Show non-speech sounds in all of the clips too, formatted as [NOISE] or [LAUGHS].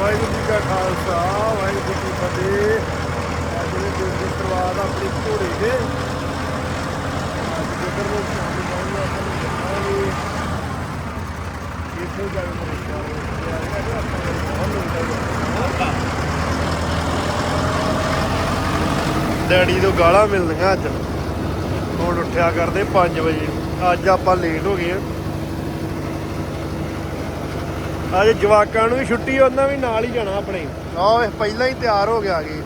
ਵਾਹਿਗੁਰੂ ਜੀ ਕਾ ਖਾਲਸਾ, ਵਾਹਿਗੁਰੂ ਜੀ ਕੀ ਫਤਿਹ। ਅੱਜ ਦੇ ਦਿਨ ਦੀ ਸ਼ੁਰੂਆਤ ਆਪਣੀ ਘੋੜੇ ਦੇ ਅੱਜ ਜਿੱਧਰ ਨੂੰ ਸ਼ਾਮੀ ਜਾਊਗਾ ਆਪਾਂ ਨੂੰ ਦਿਖਾਵਾਂਗੇ ਜਾ ਕੇ ਮਰੇਗਾ ਤੇ ਆ ਆਪਾਂ ਨੂੰ ਬਹੁਤ ਮਿਲਦਾ ਡੈਡੀ ਤੋਂ ਗਾਲਾਂ ਮਿਲਦੀਆਂ ਅੱਜ। ਹੁਣ ਉੱਠਿਆ ਕਰਦੇ 5 ਵਜੇ। ਅੱਜ ਆਪਾਂ ਲੇਟ ਹੋ ਗਏ ਆ। ਅੱਜ ਜਵਾਕਾਂ ਨੂੰ ਵੀ ਛੁੱਟੀ ਉਹਨਾਂ ਵੀ ਨਾਲ ਹੀ ਜਾਣਾ ਆਪਣੇ। ਆਹ ਵੇਖ ਪਹਿਲਾਂ ਹੀ ਤਿਆਰ ਹੋ ਗਿਆ ਜੀ।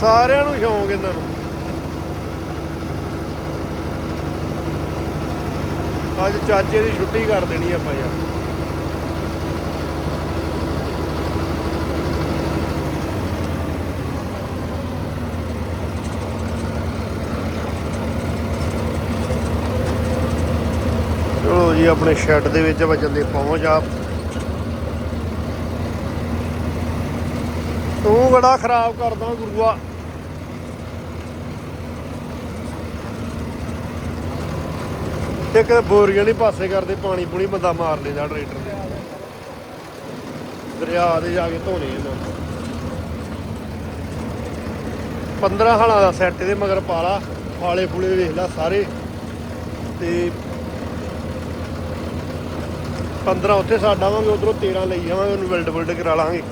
ਸਾਰਿਆਂ ਨੂੰ ਸ਼ੌਂਕ ਇਹਨਾਂ ਨੂੰ। ਅੱਜ ਚਾਚੇ ਦੀ ਛੁੱਟੀ ਕਰ ਦੇਣੀ ਆਪਾਂ ਯਾਰ ਚਲੋ ਜੀ ਆਪਣੇ ਸ਼ੈੱਡ ਦੇ ਵਿੱਚ ਵਜਨ ਪਹੁੰਚ ਆ। ਤੂੰ ਬੜਾ ਖਰਾਬ ਕਰਦਾ ਗੁਰੂਆ। ਇੱਕ ਬੋਰੀਆਂ ਨਹੀਂ ਪਾਸੇ ਕਰਦੇ, ਪਾਣੀ ਪੂਣੀ ਬੰਦਾ ਮਾਰ ਲੈਂਦਾ ਟਰੈਕਟਰ ਦੇ ਦਰਿਆ ਦੇ ਜਾ ਕੇ ਧੋਣੇ ਇਹਨਾਂ 15 ਹਾਲਾਂ ਦਾ ਸੈੱਟ ਇਹਦੇ ਮਗਰ ਪਾਲਾ। ਫਾਲੇ ਫੂਲੇ ਵੇਖ ਲੈ ਸਾਰੇ। ਤੇ 15 ਉੱਥੇ ਸਾਡਾ ਆਵਾਂਗੇ ਉਧਰੋਂ 13 ਲਈ ਜਾਵਾਂਗੇ, ਉਹਨੂੰ ਬਿਲਡ ਬਿਲਡ ਕਰਾ ਲਾਂਗੇ।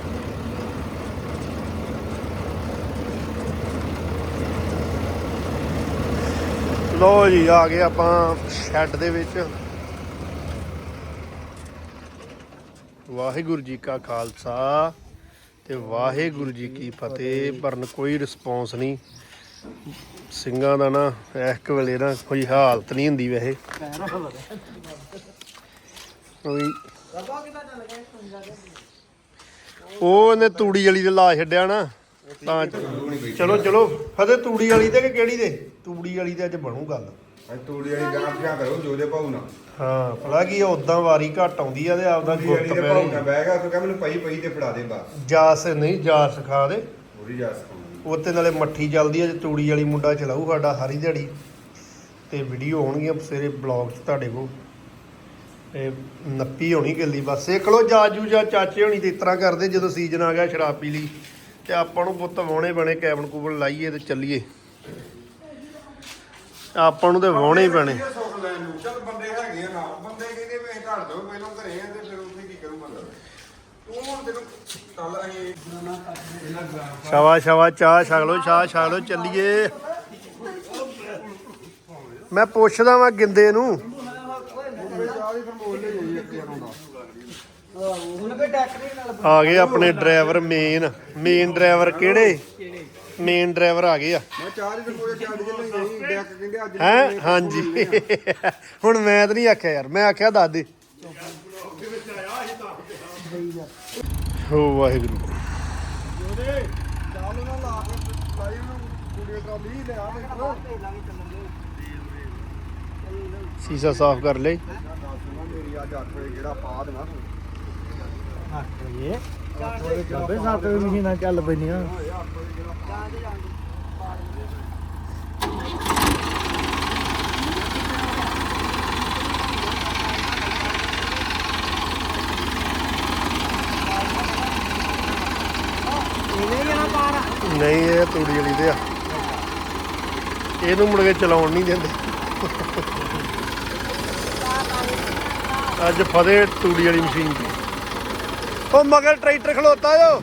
ਲੋ ਜੀ, ਆ ਗਏ ਆਪਾਂ ਸ਼ੈੱਡ ਦੇ ਵਿੱਚ। ਵਾਹਿਗੁਰੂ ਜੀ ਕਾ ਖਾਲਸਾ ਤੇ ਵਾਹਿਗੁਰੂ ਜੀ ਕੀ ਫਤਿਹ। ਪਰਨ ਕੋਈ ਰਿਸਪੌਂਸ ਨਹੀਂ। ਸਿੰਘਾਂ ਦਾ ਨਾ, ਇਸ ਵੇਲੇ ਨਾ ਕੋਈ ਹਾਲਤ ਨਹੀਂ ਹੁੰਦੀ ਵੈਸੇ। ਕੋਈ। ਉਹ ਇਹਨੇ ਤੂੜੀ ਵਾਲੀ ਦੇ ਲਾ ਛੱਡਿਆ ਨਾ ਤਾਂ ਚਲੋ ਚਲੋ। ਫਤੇ ਤੂੜੀ ਵਾਲੀ ਤੇ ਕਿ ਕਿਹੜੀ ਦੇ? ਤੂੜੀ ਵਾਲੀ ਤੇ ਅੱਜ ਬਣੂ ਗੱਲ। ਅੱਜ ਤੂੜੀ ਵਾਲੀ ਗਾਂ ਪਿਆ ਕਰੋ ਜੋਦੇ ਭਾਉ ਨਾ। ਹਾਂ ਪਤਾ ਕੀ ਉਦਾਂ ਵਾਰੀ ਘੱਟ ਆਉਂਦੀ ਆ ਤੇ ਆਪਦਾ ਤੂੜੀ ਵਾਲੀ ਗੁੱਤ ਦੇ ਪੈ ਭਾਉ ਨਾ ਬਹਿ ਗਿਆ ਤੂੰ ਕਹ ਮੈਨੂੰ ਪਈ ਪਈ ਤੇ ਫੜਾ ਦੇ ਬਸ ਜਾਸ ਨਹੀਂ ਜਾਸ ਸਿਖਾ ਦੇ। ਉਹਦੀ ਜਾ ਸਕਾਉਂਦੀ ਉੱਤੇ ਨਾਲੇ ਮੱਠੀ ਚੱਲਦੀ ਆ ਜੇ ਤੂੜੀ ਵਾਲੀ ਮੁੰਡਾ ਚਲਾਊ ਸਾਡਾ ਹਰੀ ਦਿਹਾੜੀ। ਤੇ ਵੀਡੀਓ ਆਉਣਗੀਆਂ ਸਵੇਰੇ ਬਲੌਗ 'ਚ ਤੁਹਾਡੇ ਕੋਲ। ਤੇ ਨੱਪੀ ਹੋਣੀ ਗੱਲੀ ਬਸ। ਸਿੱਖ ਲੋ ਜਾਜੂ ਜਾਂ ਚਾਚੇ ਹੋਣੀ ਤੇ ਇਸ ਤਰ੍ਹਾਂ ਕਰਦੇ ਜਦੋਂ ਸੀਜ਼ਨ ਆ ਗਿਆ ਸ਼ਰਾਬ ਪੀ ਲਈ। ਤੇ ਆਪਾਂ ਨੂੰ ਪੁੱਤ ਵਾਉਣੇ ਬਣੇ ਕੈਬਨ ਕੂਬਨ ਲਾਈਏ ਤੇ ਚੱਲੀਏ। ਆਪਾਂ ਨੂੰ ਤੇ ਵਾਉਣੇ ਹੀ ਪੈਣੇ ਚੱਲ ਬੰਦੇ ਹੈਗੇ ਆ ਨਾਲ। ਬੰਦੇ ਕਹਿੰਦੇ ਵੀ ਅਸੀਂ ਘੜ ਦੋ ਪਹਿਲਾਂ ਘਰੇ ਆ ਤੇ ਫਿਰ ਉੱਥੇ ਕੀ ਕਰੂ ਬੰਦਾ? ਤੂੰ ਹੁਣ ਤੈਨੂੰ ਕੱਲ ਅਸੀਂ ਸ਼ਾਵਾ ਸ਼ਾਵਾ ਚਾਹ ਛਕ ਲੋ ਚਾਹ ਛਕ ਲੋ ਚੱਲੀਏ। ਮੈਂ ਪੁੱਛਦਾ ਵਾਂ ਗਿੰਦੇ ਨੂੰ। ਆ ਗਏ ਆਪਣੇ ਡਰਾਈਵਰ ਮੇਨ ਮੇਨ ਡਰਾਈਵਰ ਕਿਹੜੇ? ਮੇਨ ਡਰਾਈਵਰ ਆ ਗਏ ਆ। ਮੈਂ ਚਾਹ ਦੀ ਕੋਲੇ ਚਾਹ ਦੀ ਲਈ ਗਈ ਡੈਕ ਕਹਿੰਦੇ ਅੱਜ ਹੈ? ਹਾਂਜੀ। [LAUGHS] ਹੁਣ ਮੈਂ ਤਾਂ ਨਹੀਂ ਆਖਿਆ ਯਾਰ ਮੈਂ ਆਖਿਆ ਦੱਸ ਦੇ। ਹੋ ਵਾਹਿਗੁਰੂ। ਚਾਹ ਨਾ ਲਾ ਕੇ ਲਾਈ ਨੂੰ ਕੁੜੀ ਦਾ ਲੀ ਲਿਆ। ਸੀਸਾ ਸਾਫ਼ ਕਰ ਲਈ ਮੇਰੀ ਅੱਜ 8 ਵਜੇ ਜਿਹੜਾ ਪਾ ਦੇਣਾ ਬਾਬੇ ਸੱਤ ਵਜੇ ਮਸ਼ੀਨਾਂ ਚੱਲ ਪੈਂਦੀਆਂ ਨਹੀਂ, ਇਹ ਤੂੜੀ ਵਾਲੀ ਦੇ ਆ। ਇਹਨੂੰ ਮੁੜ ਕੇ ਚਲਾਉਣ ਨਹੀਂ ਦਿੰਦੇ। ਅੱਜ ਫਦੇ ਤੂੜੀ ਵਾਲੀ ਮਸ਼ੀਨ ਤੇ ਉਹ ਮਗਰ ਟਰੈਕਟਰ ਖਲੋਤਾ ਜੋ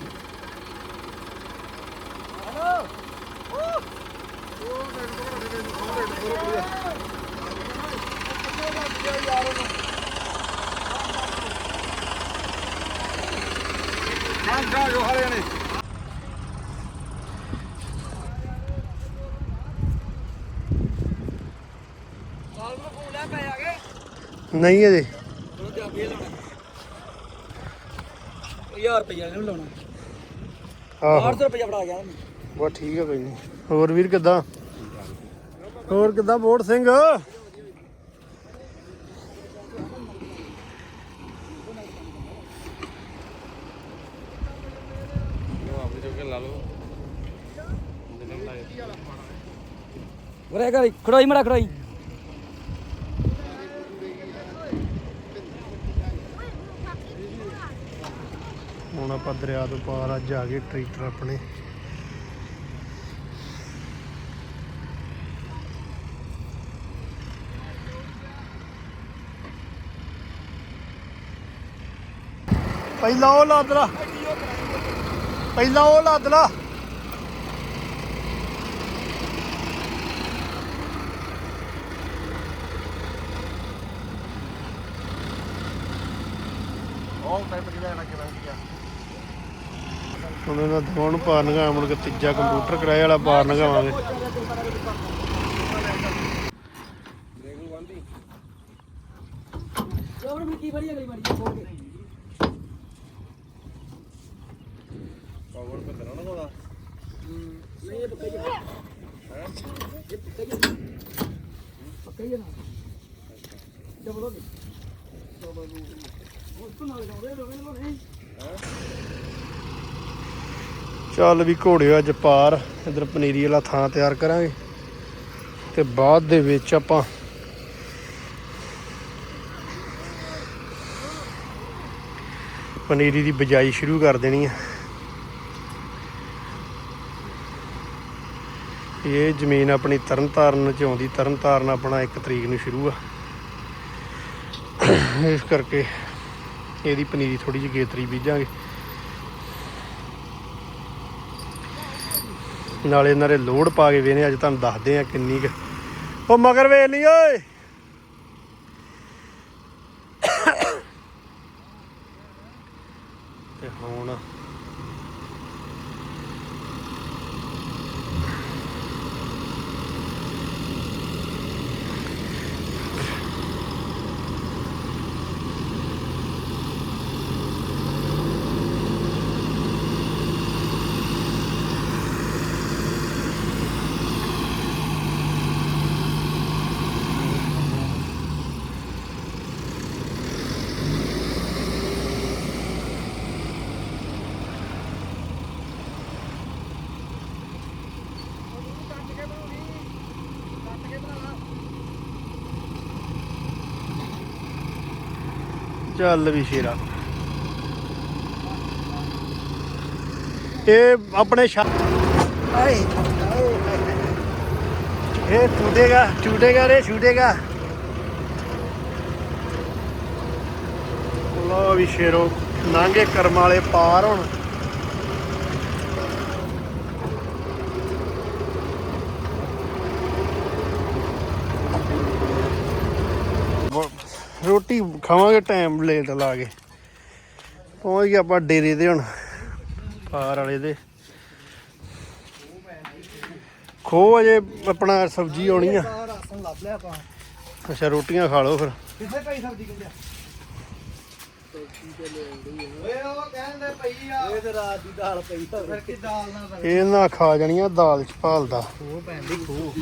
ਨਹੀਂ ਅਜੇ। 1000 ਰੁਪਏ ਨੂੰ ਲਾਉਣਾ। ਆਹੋ। 800 ਰੁਪਏ ਫੜਾ ਗਿਆ ਬਸ ਠੀਕ ਹੈ ਕੋਈ ਨਹੀਂ ਹੋਰ ਵੀਰ ਕਿੱਦਾਂ? ਹੋਰ ਕਿੱਦਾਂ ਬੋੜ ਸਿੰਘ? ਉਰੇ ਗਾੜੀ ਖੜੋਈ ਮੜਾ ਖੜੋਈ ਹੁਣ ਆਪਾਂ ਦਰਿਆ ਤੋਂ ਪਾਰ ਅੱਜ ਆ ਗਏ ਟਰੈਕਟਰ ਆਪਣੇ। ਪਹਿਲਾਂ ਉਹ ਲੱਦ ਲਾ ਪਹਿਲਾਂ ਉਹ ਲੱਦ ਲਾ ਉਹ ਟਾਈਮ ਕਿਹਦਾ ਨਾ ਹੁਣ ਇਹਨਾਂ ਦੋਵਾਂ ਨੂੰ ਪਾਰ ਨਗਾ ਕੇ ਤੀਜਾ ਕੰਪਿਊਟਰ ਕਿਰਾਏ ਵਾਲਾ ਪਾਰ ਨਗਾਵਾਂਗੇ ਕੀ ਬੜੀ ਅਗਲੀ ਵਾਰੀ ਹੋ ਗਈ ਪਾਵਰ ਬੰਦਣਾ ਨਾ ਕੋਦਾ ਨਹੀਂ ਇਹ ਪੱਕਾ ਹੀ ਹੈ ਇਹ ਪੱਕਾ ਹੀ ਹੈ ਪੱਕਾ ਹੀ ਹੈ ਨਾ ਡਬਲ ਹੋ ਗਈ ਡਬਲ ਉਹ ਤੋਂ ਨਾਲ ਜਾਉਂਦੇ ਲੋਗੇ ਲੋਗੇ ਚੱਲ ਵੀ ਘੋੜੇ ਅੱਜ ਪਾਰ, ਇਧਰ ਪਨੀਰੀ ਵਾਲਾ ਥਾਂ ਤਿਆਰ ਕਰਾਂਗੇ। ਤੇ ਬਾਅਦ ਦੇ ਵਿੱਚ ਆਪਾਂ ਪਨੀਰੀ ਦੀ ਬਿਜਾਈ ਸ਼ੁਰੂ ਕਰ ਦੇਣੀ ਹੈ ਇਹ ਜ਼ਮੀਨ ਆਪਣੀ ਤਰਨਤਾਰਨ ਚ ਆਉਂਦੀ, ਤਰਨਤਾਰਨ ਆਪਣਾ 1 ਤਰੀਕ ਨੂੰ ਸ਼ੁਰੂ ਆ। ਇਸ ਕਰਕੇ ਇਹਦੀ ਪਨੀਰੀ ਥੋੜੀ ਜਿਹੀ ਗੇਤਰੀ ਬੀਜਾਂਗੇ। ਨਾਲੇ ਇਹਨਾਂ ਦੇ ਲੋਡ ਪਾ ਕੇ ਵੇਨੇ ਅੱਜ ਤੁਹਾਨੂੰ ਦੱਸਦੇ ਆ ਕਿੰਨੀ ਕੁ। ਉਹ ਮਗਰ ਵੇਖ ਲਈ, ਓਏ ਤੇ ਹੁਣ ਚੱਲ ਵੀ ਸ਼ੇਰਾ। ਇਹ ਆਪਣੇ ਸ਼ਾ ਆਏ। ਇਹ ਟੂਟੇਗਾ ਟੂਟੇਗਾ ਰੇ ਛੂਟੇਗਾ। ਲੋ ਵੀ ਸ਼ੇਰੋ ਨਾਂਗੇ ਕਰਮ ਵਾਲੇ ਪਾਰ ਹੁਣ ਬ- ਰੋਟੀ ਖਾਵਾਂਗੇ ਟਾਈਮ ਲੇਟ ਲਾ ਕੇ। ਪਹੁੰਚ ਗਏ ਆਪਾਂ ਡੇਰੇ ਤੇ ਹੁਣ ਪਾਰ ਵਾਲੇ ਦੇ। ਖੋ ਅਜੇ ਆਪਣਾ ਸਬਜ਼ੀ ਆਉਣੀ ਆ। ਅੱਛਾ ਰੋਟੀਆਂ ਖਾ ਲਓ ਫਿਰ। ਕਿੱਥੇ ਪਈ ਸਬਜ਼ੀ ਕਿੰਨੇ ਓਏ ਉਹ ਕਹਿੰਦੇ ਪਈ ਆ। ਇਹ ਤੇ ਰਾਤ ਦੀ ਦਾਲ ਪਈ ਫਿਰ ਕੀ ਦਾਲ ਨਾਲ ਇਹ ਨਾ ਖਾ ਜਾਣੀਆਂ ਦਾਲ ਚ ਭਾਲਦਾ। ਉਹ ਪੈਂਦੀ ਖੂ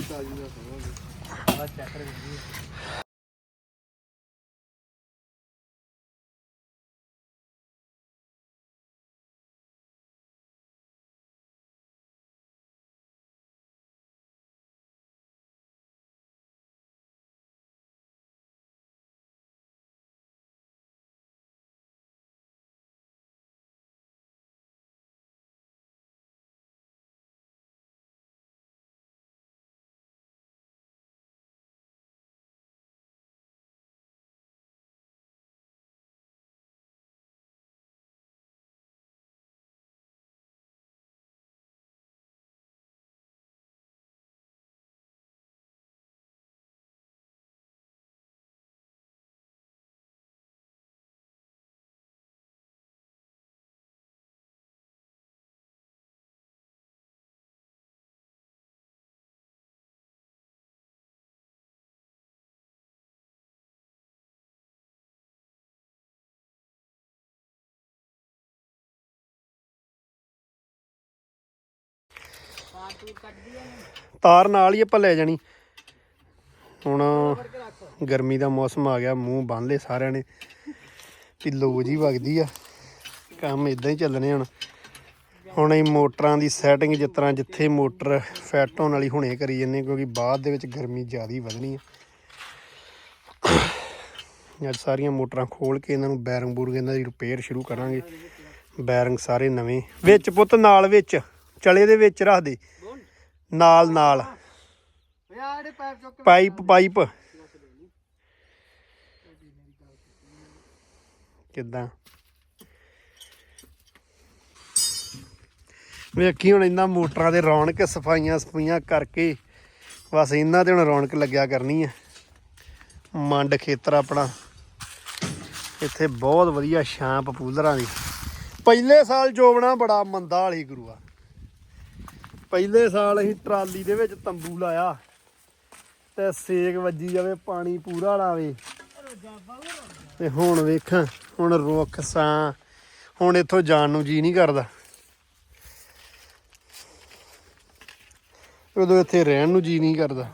ਤਾਰ ਨਾਲ ਹੀ ਆਪਾਂ ਲੈ ਜਾਣੀ। ਹੁਣ ਗਰਮੀ ਦਾ ਮੌਸਮ ਆ ਗਿਆ, ਮੂੰਹ ਬੰਨ ਲਏ ਸਾਰਿਆਂ ਨੇ। ਕਿ ਲੋ ਜੀ ਵਗਦੀ ਆ, ਕੰਮ ਇਦਾਂ ਹੀ ਚੱਲਣੇ ਹੁਣ। ਹੁਣ ਇਹ ਮੋਟਰਾਂ ਦੀ ਸੈਟਿੰਗ ਜਿਸ ਤਰ੍ਹਾਂ ਜਿੱਥੇ ਮੋਟਰ ਫਿੱਟ ਹੋਣ ਵਾਲੀ ਹੁਣੇ ਕਰੀ ਜੰਨੇ ਕਿਉਂਕਿ ਬਾਅਦ ਦੇ ਵਿੱਚ ਗਰਮੀ ਜ਼ਿਆਦਾ ਹੀ ਵਧਣੀ ਆ। ਅੱਜ ਸਾਰੀਆਂ ਮੋਟਰਾਂ ਖੋਲ ਕੇ ਇਹਨਾਂ ਨੂੰ ਬੈਰਿੰਗ ਬੂਰਗ ਇਹਨਾਂ ਦੀ ਰਿਪੇਅਰ ਸ਼ੁਰੂ ਕਰਾਂਗੇ। ਬੈਰਿੰਗ ਸਾਰੇ ਨਵੇਂ। ਵਿੱਚ ਪੁੱਤ ਨਾਲ ਵਿੱਚ। ਚਲੇ ਦੇ ਵਿੱਚ ਰੱਖ ਦੇ। ਨਾਲ ਨਾਲ। Pipe pipe. ਕਿੱਦਾਂ? ਵੇਖੀ ਹੁਣ ਇਹਨਾਂ ਮੋਟਰਾਂ ਦੇ ਰੌਣਕ ਸਫਾਈਆਂ ਸਫਾਈਆਂ ਕਰਕੇ। ਬਸ ਇਹਨਾਂ ਤੇ ਹੁਣ ਰੌਣਕ ਲੱਗਿਆ ਕਰਨੀ ਆ। ਮੰਡ ਖੇਤਰ ਆਪਣਾ। ਇੱਥੇ ਬਹੁਤ ਵਧੀਆ ਛਾਂ ਪਪੂਲਰਾਂ ਦੀ। ਪਹਿਲੇ ਸਾਲ ਜੋਬਣਾ ਬੜਾ ਮੰਦਾ ਵਾਲੀ ਗੁਰੂਆ। ਪਹਿਲੇ ਸਾਲ ਅਸੀਂ ਟਰਾਲੀ ਦੇ ਵਿੱਚ ਤੰਬੂ ਲਾਇਆ ਤੇ ਸੇਕ ਵੱਜੀ ਜਾਵੇ, ਪਾਣੀ ਪੂਰਾ ਲਾਵੇ। ਤੇ ਹੁਣ ਵੇਖਾਂ, ਹੁਣ ਰੁੱਖ ਸਾਂ, ਹੁਣ ਇੱਥੋਂ ਜਾਣ ਨੂੰ ਜੀ ਨਹੀਂ ਕਰਦਾ। ਉਦੋਂ ਇੱਥੇ ਰਹਿਣ ਨੂੰ ਜੀ ਨਹੀਂ ਕਰਦਾ।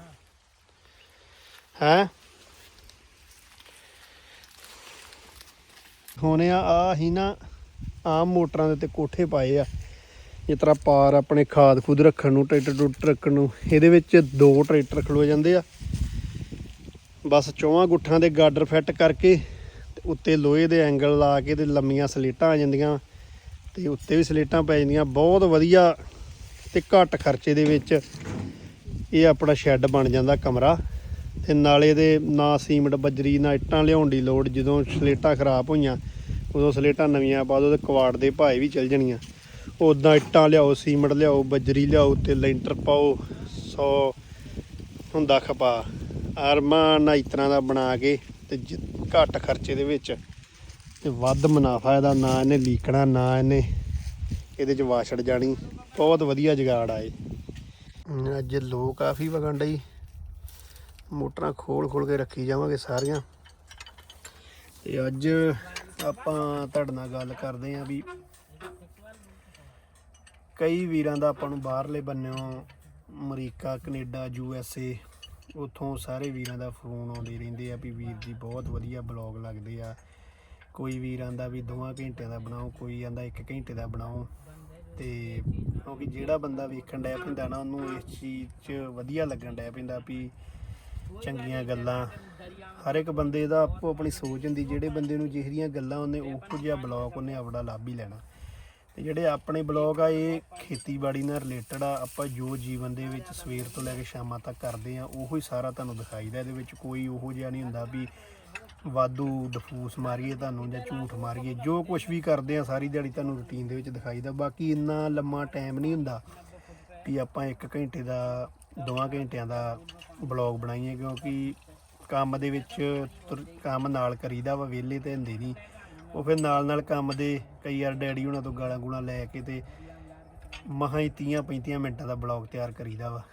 ਹੈ? ਹੁਣ ਆ ਆ ਹੀ ਨਾ ਆਮ ਮੋਟਰਾਂ ਦੇ ਤੇ ਕੋਠੇ ਪਾਏ ਆ। ਜਿਸ ਤਰ੍ਹਾਂ ਪਾਰ ਆਪਣੇ ਖਾਦ ਖੁਦ ਰੱਖਣ ਨੂੰ, ਟਰੈਕਟਰ ਟਰੂਕਟਰ ਰੱਖਣ ਨੂੰ, ਇਹਦੇ ਵਿੱਚ ਦੋ ਟਰੈਕਟਰ ਖਲੋ ਜਾਂਦੇ ਆ। ਬਸ ਚੌਵਾਂ ਗੁੱਠਾਂ ਦੇ ਗਾਡਰ ਫਿੱਟ ਕਰਕੇ ਤੇ ਉੱਤੇ ਲੋਹੇ ਦੇ ਐਂਗਲ ਲਾ ਕੇ ਤੇ ਲੰਮੀਆਂ ਸਲੇਟਾਂ ਆ ਜਾਂਦੀਆਂ ਤੇ ਉੱਤੇ ਵੀ ਸਲੇਟਾਂ ਪੈ ਜਾਂਦੀਆਂ। ਬਹੁਤ ਵਧੀਆ ਤੇ ਘੱਟ ਖਰਚੇ ਦੇ ਵਿੱਚ ਇਹ ਆਪਣਾ ਸ਼ੈੱਡ ਬਣ ਜਾਂਦਾ ਕਮਰਾ ਤੇ ਨਾਲੇ ਦੇ ਨਾ ਸੀਮਿੰਟ, ਬਜਰੀ, ਨਾ ਇੱਟਾਂ ਲਿਆਉਣ ਦੀ ਲੋੜ। ਜਦੋਂ ਸਲੇਟਾਂ ਖਰਾਬ ਹੋਈਆਂ, ਉਦੋਂ ਸਲੇਟਾਂ ਨਵੀਆਂ ਪਾ ਦਿਓ ਤੇ ਕਵਾੜ ਦੇ ਭਾਏ ਵੀ ਚੱਲ ਜਾਣੀਆਂ। ਉਦਾਂ ਇੱਟਾਂ ਲਿਆਓ, ਸੀਮਿੰਟ ਲਿਆਓ, ਬਜਰੀ ਲਿਆਓ, ਤੇ ਲੈਂਟਰ ਪਾਓ 100 ਹੁੰਦਾ ਖਪਾ। ਅਰਮਾਨ ਇਸ ਤਰ੍ਹਾਂ ਦਾ ਬਣਾ ਕੇ ਤੇ ਜਿ- ਘੱਟ ਖਰਚੇ ਦੇ ਵਿੱਚ ਤੇ ਵੱਧ ਮੁਨਾਫਾ ਇਹਦਾ, ਨਾ ਇਹਨੇ ਲੀਕਣਾ, ਨਾ ਇਹਨੇ ਇਹਦੇ ਚ ਵਾਛੜ ਜਾਣੀ। ਬਹੁਤ ਵਧੀਆ ਜਗਾੜ ਆਏ ਅੱਜ ਲੋ ਕਾਫੀ ਵਗਣ ਡਈ। ਮੋਟਰਾਂ ਖੋਲ ਖੋਲ ਕੇ ਰੱਖੀ ਜਾਵਾਂਗੇ ਸਾਰੀਆਂ। ਤੇ ਅੱਜ ਆਪਾਂ ਤੁਹਾਡੇ ਨਾਲ ਗੱਲ ਕਰਦੇ ਆਂ ਵੀ ਕਈ ਵੀਰਾਂ ਦਾ ਆਪਾਂ ਨੂੰ ਬਾਹਰਲੇ ਬੰਨਿਓ, America, Canada, U S A, ਉਥੋਂ ਸਾਰੇ ਵੀਰਾਂ ਦਾ ਫੋਨ ਆਉਂਦੇ ਰਹਿੰਦੇ ਆ ਵੀ ਵੀਰ ਜੀ ਬਹੁਤ ਵਧੀਆ ਬਲੌਗ ਲੱਗਦੇ ਆ। ਕੋਈ ਵੀਰ ਆਂਦਾ ਵੀ ਦੋਵਾਂ ਘੰਟਿਆਂ ਦਾ ਬਣਾਓ, ਕੋਈ ਆਂਦਾ ਇੱਕ ਘੰਟੇ ਦਾ ਬਣਾਓ। ਤੇ ਕਿਉਂਕਿ ਜਿਹੜਾ ਬੰਦਾ ਵੇਖਣ ਡਿਆ ਪੈਂਦਾ ਨਾ, ਉਹਨੂੰ ਇਸ ਚੀਜ਼ 'ਚ ਵਧੀਆ ਲੱਗਣ ਡਿਆ ਪੈਂਦਾ ਵੀ ਚੰਗੀਆਂ ਗੱਲਾਂ। ਹਰ ਇੱਕ ਬੰਦੇ ਦਾ ਆਪੋ ਆਪਣੀ ਸੋਚ ਹੁੰਦੀ, ਜਿਹੜੇ ਬੰਦੇ ਨੂੰ ਜਿਹਦੀਆਂ ਗੱਲਾਂ ਉਹਨੇ, ਉਹੋ ਜਿਹਾ ਬਲੌਗ ਉਹਨੇ ਆਪਣਾ ਲਾਭ ਹੀ ਲੈਣਾ। ਤੇ ਜਿਹੜੇ ਆਪਣੇ ਬਲੌਗ ਆ, ਇਹ ਖੇਤੀਬਾੜੀ ਨਾਲ ਰਿਲੇਟਡ ਆ, ਆਪਾਂ ਜੋ ਜੀਵਨ ਦੇ ਵਿੱਚ ਸਵੇਰ ਤੋਂ ਲੈ ਕੇ ਸ਼ਾਮਾਂ ਤੱਕ ਕਰਦੇ ਆ, ਉਹੋ ਹੀ ਸਾਰਾ ਤੁਹਾਨੂੰ ਦਿਖਾਈਦਾ ਇਹਦੇ ਵਿੱਚ। ਕੋਈ ਉਹੋ ਜਿਹਾ ਨਹੀਂ ਹੁੰਦਾ ਵੀ ਵਾਧੂ ਡਫੂਸ ਮਾਰੀਏ ਤੁਹਾਨੂੰ ਜਾਂ ਝੂਠ ਮਾਰੀਏ। ਜੋ ਕੁਝ ਵੀ ਕਰਦੇ ਆ, ਸਾਰੀ ਦਿਹਾੜੀ ਤੁਹਾਨੂੰ ਰੁਟੀਨ ਦੇ ਵਿੱਚ ਦਿਖਾਈਦਾ। ਬਾਕੀ ਇੰਨਾ ਲੰਮਾ ਟਾਈਮ ਨਹੀਂ ਹੁੰਦਾ ਵੀ ਆਪਾਂ 1 ਘੰਟੇ ਦਾ 2 ਘੰਟਿਆਂ ਦਾ ਬਲੌਗ ਬਣਾਈਏ, ਕਿਉਂਕਿ ਕੰਮ ਦੇ ਵਿੱਚ ਤੁਰ- ਕੰਮ ਨਾਲ ਕਰੀਦਾ ਵਾ, ਵਿਹਲੇ ਤੇ ਹੁੰਦੇ ਨਹੀਂ। ਉਹ ਫਿਰ ਨਾਲ ਨਾਲ ਕੰਮ ਦੇ ਕਈ ਵਾਰ ਡੈਡੀ ਉਹਨਾਂ ਤੋਂ ਗਾਲਾਂ ਗੂਲਾਂ ਲੈ ਕੇ ਤੇ ਮਹਾਂ ਹੀ 30 35 ਮਿੰਟਾਂ ਦਾ ਬਲੌਗ ਤਿਆਰ ਕਰੀਦਾ ਵਾ।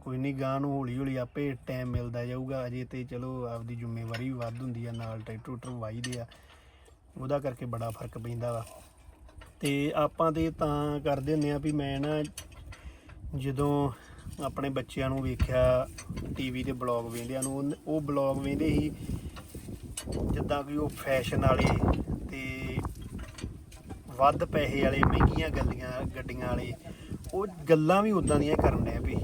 ਕੋਈ ਨਹੀਂ ਗਾਂ ਨੂੰ ਹੌਲੀ ਹੌਲੀ ਆਪੇ ਟਾਈਮ ਮਿਲਦਾ ਜਾਊਗਾ, ਅਜੇ ਤੇ ਚਲੋ ਆਪਦੀ ਜ਼ਿੰਮੇਵਾਰੀ ਵੀ ਵੱਧ ਹੁੰਦੀ ਆ, ਨਾਲ ਟਰੈਕਟਰ ਟਰੂਕਟਰ ਵਾਹੀਦੇ ਆ, ਉਹਦਾ ਕਰਕੇ ਬੜਾ ਫ਼ਰਕ ਪੈਂਦਾ ਵਾ। ਤੇ ਆਪਾਂ ਤੇ ਤਾਂ ਕਰਦੇ ਹੁੰਦੇ ਆ ਵੀ ਮੈਂ ਨਾ ਜਦੋਂ ਆਪਣੇ ਬੱਚਿਆਂ ਨੂੰ ਵੇਖਿਆ ਟੀਵੀ ਤੇ ਬਲੌਗ ਵੇਂਦਿਆਂ ਨੂੰ ਉਹਨ- ਉਹ ਬਲੌਗ ਵੇਂਦੇ ਹੀ ਜਿੱਦਾਂ ਕਿ ਉਹ ਫੈਸ਼ਨ ਵਾਲੇ ਤੇ ਵੱਧ ਪੈਸੇ ਵਾਲੇ, ਮਹਿੰਗੀਆਂ ਗੱਲੀਆਂ, ਗੱਡੀਆਂ ਵਾਲੇ, ਉਹ ਗੱਲਾਂ ਵੀ ਉਦਾਂ ਦੀਆਂ ਕਰਨ ਡਿਆ ਵੀ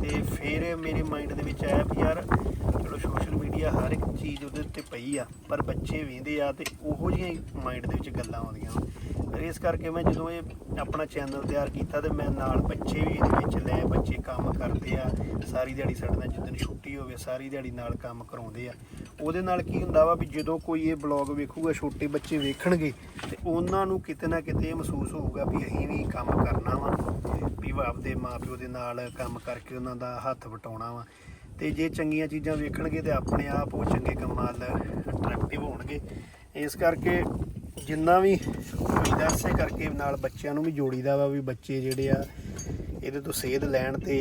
ਤੇ ਫਿਰ ਮੇਰੇ ਮਾਈਂਡ ਦੇ ਵਿੱਚ ਆਇਆ ਵੀ ਯਾਰ, ਚਲੋ ਸੋਸ਼ਲ ਮੀਡੀਆ ਹਰ ਇੱਕ ਚੀਜ਼ ਉਹਦੇ ਉੱਤੇ ਪਈ ਆ, ਪਰ ਬੱਚੇ ਵੇਂਦੇ ਆ ਤੇ ਉਹੋ ਜਿਹੀਆਂ ਹੀ ਮਾਈਂਡ ਦੇ ਵਿੱਚ ਗੱਲਾਂ ਆਉਂਦੀਆਂ। ਫਿਰ ਇਸ ਕਰਕੇ ਮੈਂ ਜਦੋਂ ਇਹ ਆਪਣਾ ਚੈਨਲ ਤਿਆਰ ਕੀਤਾ ਤੇ ਮੈਂ ਨਾਲ ਬੱਚੇ ਵੀ ਇਹਦੇ ਵਿੱਚ ਲੈ, ਬੱਚੇ ਕੰਮ ਕਰਦੇ ਆ, ਸਾਰੀ ਦਿਹਾੜੀ ਸਾਡੇ ਨਾਲ ਜਿੱਦਣ ਛੁੱਟੀ ਹੋਵੇ, ਸਾਰੀ ਦਿਹਾੜੀ ਨਾਲ ਕੰਮ ਕਰਾਉਂਦੇ ਆ। ਉਹਦੇ ਨਾਲ ਕੀ ਹੁੰਦਾ ਵਾ ਵੀ ਜਦੋਂ ਕੋਈ ਇਹ ਬਲੌਗ ਵੇਖੂਗਾ, ਛੋਟੇ ਬੱਚੇ ਵੇਖਣਗੇ, ਤੇ ਉਹਨਾਂ ਨੂੰ ਕਿਤੇ ਨਾ ਕਿਤੇ ਇਹ ਮਹਿਸੂਸ ਹੋਊਗਾ ਵੀ ਅਸੀਂ ਵੀ ਕੰਮ ਕਰਨਾ ਵਾ, ਵੀ ਉਹ ਆਪਦੇ ਮਾਪਿਓ ਦੇ ਨਾਲ ਕੰਮ ਕਰਕੇ ਉਹਨਾਂ ਦਾ ਹੱਥ ਵਟਾਉਣਾ ਵਾ। ਤੇ ਜੇ ਚੰਗੀਆਂ ਚੀਜ਼ਾਂ ਵੇਖਣਗੇ ਤੇ ਆਪਣੇ ਆਪ ਉਹ ਚੰਗੇ ਕੰਮਾਂ ਵੱਲ ਅਟਰੈਕਟਿਵ ਹੋਣਗੇ। ਇਸ ਕਰਕੇ ਜਿੰਨਾ ਵੀ ਹੋਈਦਾ ਇਸੇ ਕਰਕੇ ਨਾਲ ਬੱਚਿਆਂ ਨੂੰ ਵੀ ਜੋੜੀਦਾ ਵਾ ਵੀ ਬੱਚੇ ਜਿਹੜੇ ਆ, ਇਹਦੇ ਤੋਂ ਸੇਧ ਲੈਣ ਤੇ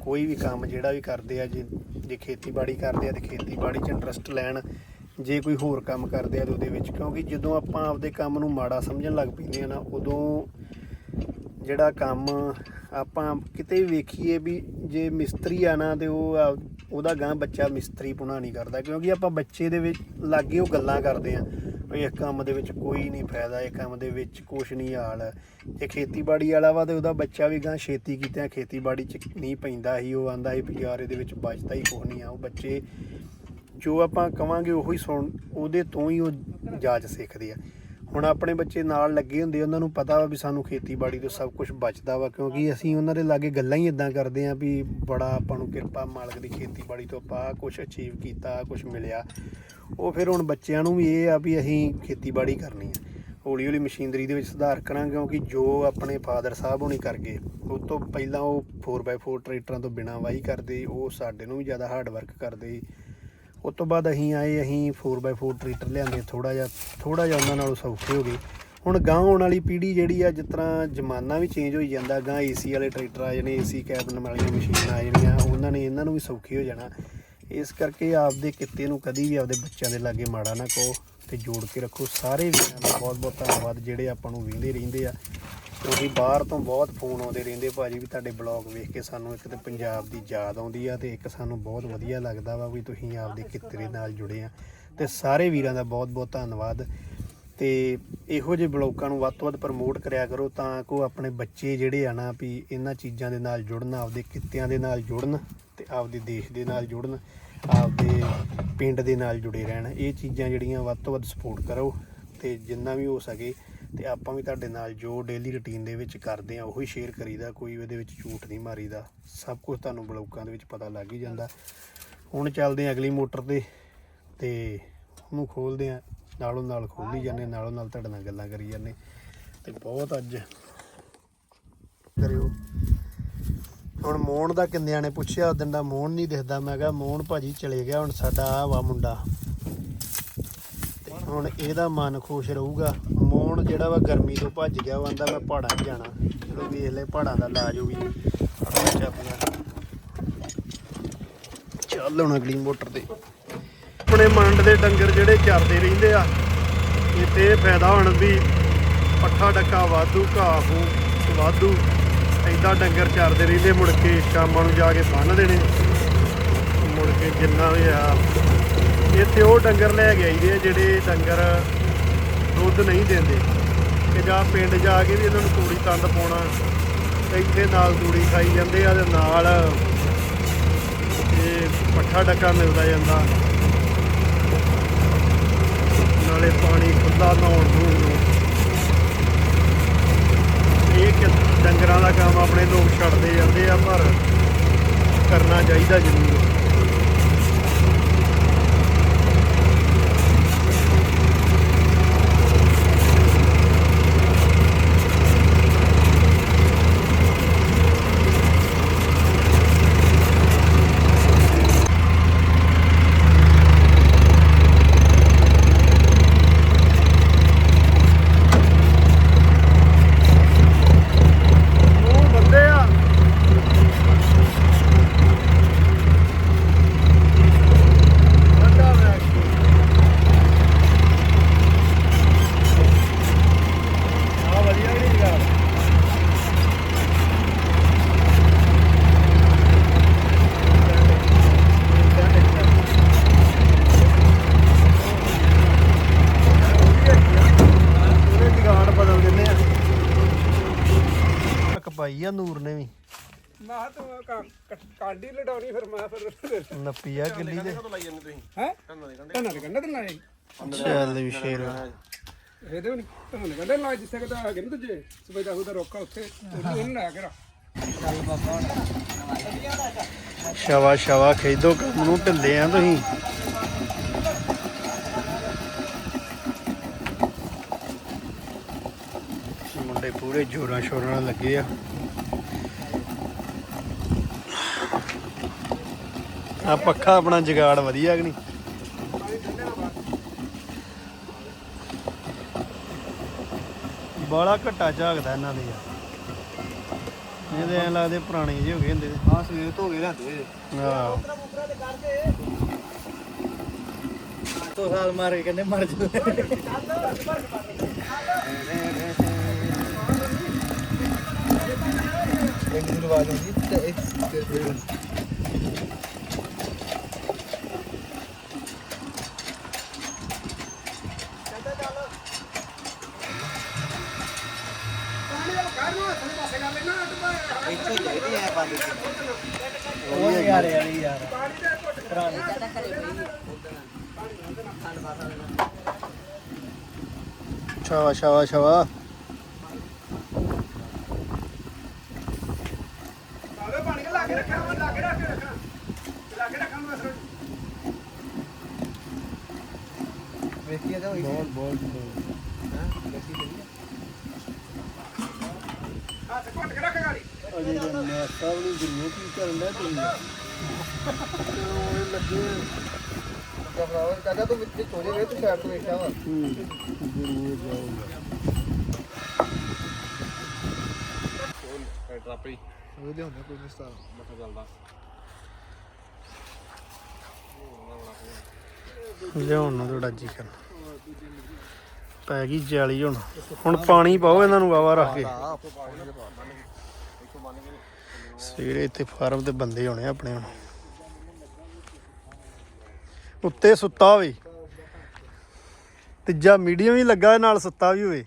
ਕੋਈ ਵੀ ਕੰਮ ਜਿਹੜਾ ਵੀ ਕਰਦੇ ਆ, ਜੇ ਜੇ ਖੇਤੀਬਾੜੀ ਕਰਦੇ ਆ ਤੇ ਖੇਤੀਬਾੜੀ 'ਚ ਇੰਟਰਸਟ ਲੈਣ, ਜੇ ਕੋਈ ਹੋਰ ਕੰਮ ਕਰਦੇ ਆ ਤੇ ਉਹਦੇ ਵਿੱਚ, ਕਿਉਂਕਿ ਜਦੋਂ ਆਪਾਂ ਆਪਦੇ ਕੰਮ ਨੂੰ ਮਾੜਾ ਸਮਝਣ ਲੱਗ ਪੈਂਦੇ ਆ ਨਾ, ਉਦੋਂ ਜਿਹੜਾ ਕੰਮ ਆਪਾਂ ਕਿਤੇ ਵੀ ਵੇਖੀਏ ਵੀ ਜੇ ਮਿਸਤਰੀ ਆ ਨਾ ਤੇ ਉਹ ਆ- ਉਹਦਾ ਗਾਂ ਬੱਚਾ ਮਿਸਤਰੀ ਪੁਣਾ ਨਹੀਂ ਕਰਦਾ, ਕਿਉਂਕਿ ਆਪਾਂ ਬੱਚੇ ਦੇ ਵਿੱਚ ਲਾਗੇ ਉਹ ਗੱਲਾਂ ਕਰਦੇ ਆ, ਵੀ ਇਸ ਕੰਮ ਦੇ ਵਿੱਚ ਕੋਈ ਨਹੀਂ ਫਾਇਦਾ, ਇਹ ਕੰਮ ਦੇ ਵਿੱਚ ਕੁਛ ਨਹੀਂ ਹਾਲ। ਜੇ ਖੇਤੀਬਾੜੀ ਵਾਲਾ ਵਾ ਤੇ ਉਹਦਾ ਬੱਚਾ ਵੀ ਗਾਂ ਛੇਤੀ ਕੀਤਿਆਂ ਖੇਤੀਬਾੜੀ 'ਚ ਨਹੀਂ ਪੈਂਦਾ ਸੀ, ਉਹ ਆਂਦਾ ਸੀ ਵੀ ਯਾਰ ਇਹਦੇ ਵਿੱਚ ਬਚਦਾ ਹੀ ਕੁਛ ਨਹੀਂ ਆ, ਉਹ ਬੱਚੇ ਜੋ ਆਪਾਂ ਕਵਾਂਗੇ ਉਹੀ ਸੁਣ, ਉਹਦੇ ਤੋਂ ਹੀ ਉਹ ਜਾਚ ਸਿੱਖਦੇ ਆ। ਹੁਣ ਆਪਣੇ ਬੱਚੇ ਨਾਲ ਲੱਗੇ ਹੁੰਦੇ, ਉਹਨਾਂ ਨੂੰ ਪਤਾ ਵਾ ਵੀ ਸਾਨੂੰ ਖੇਤੀਬਾੜੀ ਤੋਂ ਸਭ ਕੁਝ ਬਚਦਾ ਵਾ, ਕਿਉਂਕਿ ਅਸੀਂ ਉਹਨਾਂ ਦੇ ਲਾਗੇ ਗੱਲਾਂ ਹੀ ਇਦਾਂ ਕਰਦੇ ਆਂ ਵੀ ਬੜਾ ਆਪਾਂ ਨੂੰ ਕਿਰਪਾ ਮਾਲਕ ਦੀ ਖੇਤੀਬਾੜੀ ਤੋਂ ਆਪਾਂ ਕੁਝ ਅਚੀਵ ਕੀਤਾ ਕੁਝ ਮਿਲਿਆ। ਉਹ ਫਿਰ ਹੁਣ ਬੱਚਿਆਂ ਨੂੰ ਵੀ ਇਹ ਆ ਵੀ ਅਸੀਂ ਖੇਤੀਬਾੜੀ ਕਰਨੀ ਆ। ਹੌਲੀ ਹੌਲੀ ਮਸ਼ੀਨਰੀ ਦੇ ਵਿੱਚ ਸੁਧਾਰ ਕਰਾਂ ਕਿਉਂਕਿ ਜੋ ਆਪਣੇ ਫਾਦਰ ਸਾਹਿਬ ਹੋਣੀ ਕਰ ਗਏ ਉਸ ਤੋਂ ਪਹਿਲਾਂ ਉਹ 4x4 ਟਰੈਕਟਰਾਂ ਤੋਂ ਬਿਨਾਂ ਵਾਹੀ ਕਰਦੇ, ਉਹ ਸਾਡੇ ਨੂੰ ਵੀ ਜ਼ਿਆਦਾ ਹਾਰਡ ਵਰਕ ਕਰਦੇ। ਉਸ ਤੋਂ ਬਾਅਦ ਅਸੀਂ ਆਏ, ਅਸੀਂ 4x4 ਟਰੈਕਟਰ ਲਿਆਂਦੇ ਥੋੜਾ ਜਿਹਾ ਥੋੜਾ ਜਿਹਾ ਉਹਨਾਂ ਨਾਲੋਂ ਸੌਖੇ ਹੋ ਗਏ। ਹੁਣ ਗਾਂ ਆਉਣ ਵਾਲੀ ਪੀੜ੍ਹੀ ਜਿਹੜੀ ਆ, ਜਿਸ ਤਰ੍ਹਾਂ ਜ਼ਮਾਨਾ ਵੀ ਚੇਂਜ ਹੋਈ ਜਾਂਦਾ ਗਾਂ ਏਸੀ ਵਾਲੇ ਟਰੈਕਟਰ ਆ ਜਾਣੇ ਏਸੀ ਕੈਬਨ ਵਾਲੀਆਂ ਮਸ਼ੀਨਾਂ ਆ ਜਾਣੀਆਂ, ਉਹਨਾਂ ਨੇ ਇਹਨਾਂ ਨੂੰ ਵੀ ਸੌਖੇ ਹੋ ਜਾਣਾ। ਇਸ ਕਰਕੇ ਆਪਦੇ ਕਿੱਤੇ ਨੂੰ ਕਦੀ ਵੀ ਆਪਦੇ ਬੱਚਿਆਂ ਦੇ ਲਾਗੇ ਮਾੜਾ ਨਾ ਕਹੋ ਤੇ ਜੋੜ ਕੇ ਰੱਖੋ। ਸਾਰੇ ਵੀਰਾਂ ਦਾ ਬਹੁਤ ਬਹੁਤ ਧੰਨਵਾਦ ਜਿਹੜੇ ਆਪਾਂ ਨੂੰ ਵੇਂਦੇ ਰਹਿੰਦੇ ਆ। ਕਿਉਂਕਿ ਬਾਹਰ ਤੋਂ ਬਹੁਤ ਫੋਨ ਆਉਂਦੇ ਰਹਿੰਦੇ, ਭਾਜੀ ਵੀ ਤੁਹਾਡੇ ਬਲੌਗ ਵੇਖ ਕੇ ਸਾਨੂੰ ਇੱਕ ਤਾਂ ਪੰਜਾਬ ਦੀ ਯਾਦ ਆਉਂਦੀ ਆ ਤੇ ਇੱਕ ਸਾਨੂੰ ਬਹੁਤ ਵਧੀਆ ਲੱਗਦਾ ਵਾ ਵੀ ਤੁਸੀਂ ਆਪਦੇ ਕਿੱਤੇ ਦੇ ਨਾਲ ਜੁੜੇ ਆ। ਤੇ ਸਾਰੇ ਵੀਰਾਂ ਦਾ ਬਹੁਤ ਬਹੁਤ ਧੰਨਵਾਦ। ਤੇ ਇਹੋ ਜਿਹੇ ਬਲੌਕਾਂ ਨੂੰ ਵੱਧ ਤੋਂ ਵੱਧ ਪ੍ਰਮੋਟ ਕਰਿਆ ਕਰੋ ਤਾਂ ਕੋ ਆਪਣੇ ਬੱਚੇ ਜਿਹੜੇ ਆ ਨਾ ਵੀ ਇਹਨਾਂ ਚੀਜ਼ਾਂ ਦੇ ਨਾਲ ਜੁੜਨ, ਆਪਦੇ ਕਿੱਤਿਆਂ ਦੇ ਨਾਲ ਜੁੜਨ ਤੇ ਆਪਦੇ ਦੇਸ਼ ਦੇ ਨਾਲ ਜੁੜਨ, ਆਪਦੇ ਪਿੰਡ ਦੇ ਨਾਲ ਜੁੜੇ ਰਹਿਣ। ਇਹ ਚੀਜ਼ਾਂ ਜਿਹੜੀਆਂ ਵੱਧ ਤੋਂ ਵੱਧ ਸਪੋਰਟ ਕਰੋ ਤੇ ਜਿੰਨਾ ਵੀ ਹੋ ਸਕੇ ਤੇ ਆਪਾਂ ਵੀ ਤੁਹਾਡੇ ਨਾਲ ਜੋ ਡੇਲੀ ਰੁਟੀਨ ਦੇ ਵਿੱਚ ਕਰਦੇ ਆ ਉਹੀ ਸ਼ੇਅਰ ਕਰੀਦਾ ਕੋਈ ਉਹਦੇ ਵਿੱਚ ਝੂਠ ਨਹੀਂ ਮਾਰੀਦਾ। ਸਭ ਕੁਝ ਤੁਹਾਨੂੰ ਬਲੌਕਾਂ ਦੇ ਵਿੱਚ ਪਤਾ ਲੱਗ ਹੀ ਜਾਂਦਾ। ਹੁਣ ਚੱਲਦੇ ਆ ਅਗਲੀ ਮੋਟਰ ਤੇ ਤੇ ਉਹਨੂੰ ਖੋਲਦੇ ਆ ਨਾਲੋਂ ਨਾਲ ਖੋਲੀ ਜਾਂਦੇ ਨਾਲੋਂ ਨਾਲ ਤੁਹਾਡੇ ਨਾਲ ਗੱਲਾਂ ਕਰੀ ਜਾਂਦੇ ਤੇ ਬਹੁਤ ਅੱਜ ਕਰਿਓ। ਹੁਣ ਮੋਹਨ ਦਾ ਕਿੰਨਿਆਂ ਨੇ ਪੁੱਛਿਆ ਉਦੋਂ ਦਾ ਮੋਹਨ ਨਹੀਂ ਦਿਖਦਾ। ਮੈਂ ਕਿਹਾ ਮੋਹਨ ਭਾਜੀ ਚਲੇ ਗਿਆ ਹੁਣ ਸਾਡਾ ਆ ਵਾ ਮੁੰਡਾ। ਤੇ ਹੁਣ ਇਹਦਾ ਮਨ ਖੁਸ਼ ਰਹੂਗਾ। ਮੋਹਨ ਜਿਹੜਾ ਵਾ ਗਰਮੀ ਤੋਂ ਭੱਜ ਗਿਆ ਉਹ ਆਂਦਾ ਮੈਂ ਪਹਾੜਾਂ 'ਚ ਜਾਣਾ। ਚਲੋ ਵੇਖ ਲੈ ਪਹਾੜਾਂ ਦਾ ਇਲਾਜ ਉਹ ਵੀ। ਚੱਲ ਹੁਣ ਅਗਲੀ ਮੋਟਰ ਤੇ। ਆਪਣੇ ਮੰਡ ਦੇ ਡੰਗਰ ਜਿਹੜੇ ਚਰਦੇ ਰਹਿੰਦੇ ਆ ਇੱਥੇ ਇਹ ਫਾਇਦਾ ਹੁਣ ਵੀ ਪੱਠਾ ਡੱਕਾ ਵਾਧੂ, ਘਾਹ ਫੂ ਵਾਧੂ। ਐਦਾਂ ਡੰਗਰ ਚਰਦੇ ਰਹਿੰਦੇ, ਮੁੜ ਕੇ ਸ਼ਾਮਾਂ ਨੂੰ ਜਾ ਕੇ ਬੰਨ ਦੇਣੇ। ਮੁੜ ਕੇ ਜਿੰਨਾ ਵੀ ਆ। ਇੱਥੇ ਉਹ ਡੰਗਰ ਲੈ ਕੇ ਆਈਦੇ ਆ ਜਿਹੜੇ ਡੰਗਰ ਦੁੱਧ ਨਹੀਂ ਦਿੰਦੇ ਕਿ ਜਾਂ ਪਿੰਡ ਜਾ ਕੇ ਵੀ ਇਹਨਾਂ ਨੂੰ ਤੂੜੀ ਤੰਦ ਪਾਉਣਾ ਤੇ ਇੱਥੇ ਨਾਲ ਤੂੜੀ ਖਾਈ ਜਾਂਦੇ ਆ ਤੇ ਨਾਲ ਇਹ ਪੱਠਾ ਡੱਕਾ ਮਿਲਦਾ ਜਾਂਦਾ। ਨਾਲੇ ਪਾਣੀ ਖੁੱਲਾ ਨਹਾਉਣ ਨੂੰ। ਇਹ ਕਿ ਡੰਗਰਾਂ ਦਾ ਕੰਮ ਆਪਣੇ ਲੋਕ ਛੱਡਦੇ ਜਾਂਦੇ ਆ, ਪਰ ਕਰਨਾ ਚਾਹੀਦਾ ਜ਼ਰੂਰ ਉਹ ਬੰਦੇ ਆ ਬੰਦਾ ਵੈਕ ਆ ਵਧੀਆ ਨਹੀਂ ਜਗਾ ਉਹਦੇ ਜਗਾੜ ਬਦਲ ਦਿੰਦੇ ਆ ਕਪਾਈ ਆ ਨੂਰ ਨੇ ਵੀ ਮੈਂ ਤਾਂ ਕਾਂਡੀ ਲਡਾਉਣੀ ਫਿਰ ਮੈਂ ਫਿਰ ਨੱਪੀ ਆ ਕਿੱਲੀ ਦੇ ਹੈ? ਕੰਨਾਂ ਦੇ ਕੰਨਾਂ ਤੇ ਲਾਏ। ਚੱਲ ਵੀ ਸ਼ੇਰ ਇਹਦੇ ਨਹੀਂ ਕੰਨਾਂ ਦੇ ਕੰਨਾਂ ਲਾ ਜਿੱਥੇ ਕਿਤਾ ਹੈਗੇ ਨਾ ਤੁਝੇ ਸਵੇਦਾ ਉਹਦਾ ਰੋਕਾ ਉੱਥੇ ਉਹਨੂੰ ਲਾ ਕੇ ਰੱਖ। ਸ਼ਵਾ ਸ਼ਵਾ ਖੇਦੋ ਕੰਮ ਨੂੰ ਢਿੱਲੇ ਆ ਤੁਸੀਂ। ਮੁੰਡੇ ਪੂਰੇ ਜੋਰਾਂ ਸ਼ੋਰਾਂ ਨਾਲ ਲੱਗੇ ਆ। ਆ ਪੱਖਾ ਆਪਣਾ ਜਗਾੜ ਵਧੀਆ ਕਿ ਨਹੀਂ? ਬਾਲਾ ਘੱਟਾ ਝਾਕਦਾ ਇਹਨਾਂ ਦੇ ਯਾਰ। ਇਹਦੇ ਐ ਲੱਗਦੇ ਪੁਰਾਣੇ ਜਿਹੇ ਹੋ ਗਏ ਹੁੰਦੇ। ਹਾਂ ਸਵੇਰ ਤੋਂ ਹੋ ਗਏ ਰਹਿੰਦੇ ਆਹ। ਤੋਂ ਸਾਲ ਮਾਰ ਕੇ ਕਹਿੰਦੇ ਮਰ ਜਾ ਇੱਕ ਦਿਨ ਬਾਅਦ ਹੁੰਦੀ ਤੇ ਇੱਕ ਉਹ ਯਾਰ ਯਾਰ ਯਾਰ। ਸ਼ਾਵਾ ਸ਼ਾਵਾ ਸ਼ਾਵਾ ਆਵੇ ਪਾਣੀ ਕੇ ਲਾ ਕੇ ਰੱਖਿਆ ਮੈਂ ਲਾ ਕੇ ਰੱਖ ਕੇ ਰੱਖਾਂ ਲਾ ਕੇ ਰੱਖਾਂ ਮੈਂ ਸਰ ਵੇਖੀਏ ਤਾਂ ਹੋਈ ਬਹੁਤ ਬਹੁਤ ਹੱਥ ਘੁੱਟ ਕੇ ਰੱਖ ਗਾੜੀ ਅਜੇ ਤਾਂ ਮੈਂ ਸਭ ਨੂੰ ਜ਼ਰੂਰ ਕੀ ਕਰਨ ਦਾ ਤੂੰ ਉਹ ਲੱਗੇ ਕਬਰਾਵਾ ਕਾਕਾ ਤੂੰ ਵਿੱਚ ਚੋਲੇ ਵੇ ਤੂੰ ਸਾਈਡ ਤੋਂ ਵੇਖਿਆ ਵਾ? ਜ਼ਰੂਰ ਜਾਊਗਾ ਟਰਾਪੀ ਉਹ ਲਿਆਉਂਦਾ ਕੋਈ ਨਹੀਂ ਸਤਾਰ ਮੱਥਾ ਚੱਲਦਾ। ਲਿਆਉਣ ਨੂੰ ਤੁਹਾਡਾ ਜੀ ਕਰਨਾ। ਪੈ ਗਈ ਜਾਲੀ ਹੁਣ। ਹੁਣ ਪਾਣੀ ਪਾਓ ਇਹਨਾਂ ਨੂੰ ਵਾਵਾ ਰੱਖ ਕੇ। ਸਵੇਰੇ ਇੱਥੇ ਫਾਰਮ ਤੇ ਬੰਦੇ ਹੋਣੇ ਆਪਣੇ ਹੁਣ। ਉੱਤੇ ਸੁੱਤਾ ਹੋਵੇ ਤੀਜਾ ਮੀਡੀਅਮ ਵੀ ਲੱਗਾ, ਨਾਲ ਸੁੱਤਾ ਵੀ ਹੋਵੇ।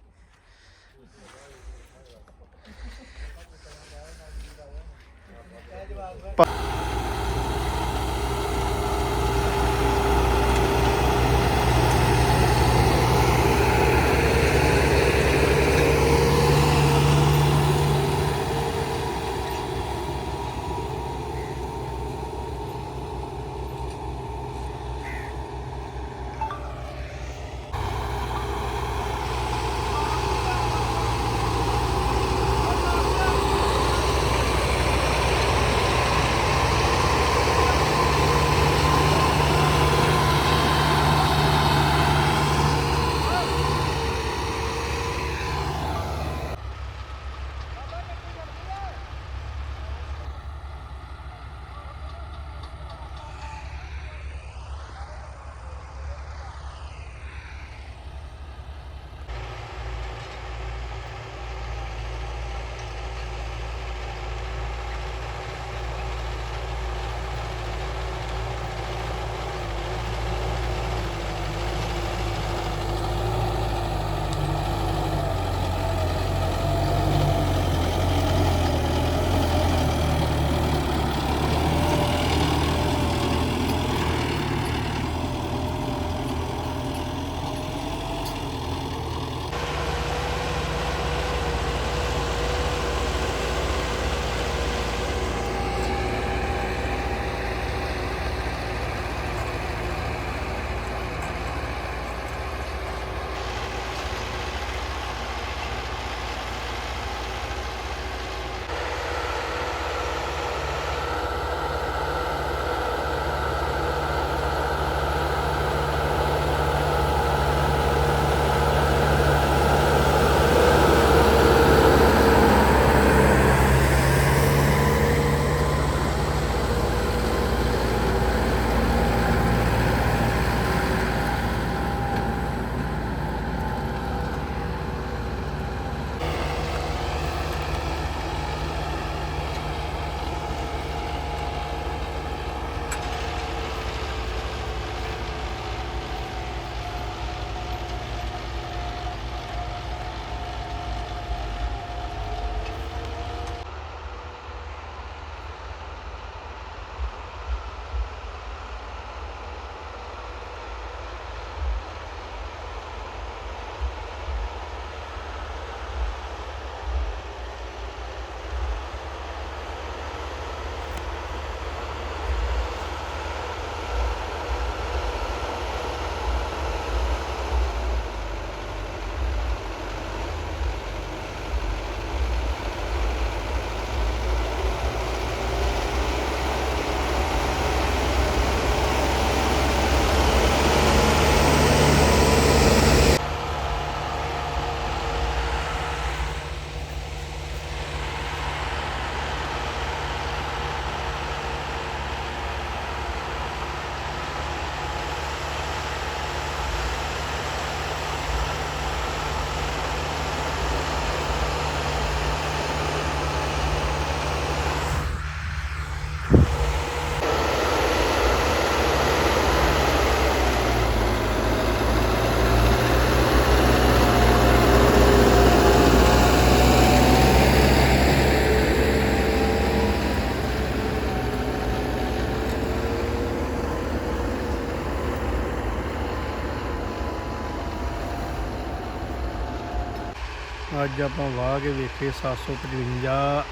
ਅੱਜ ਆਪਾਂ ਵਾਹ ਕੇ ਵੇਖੇ 755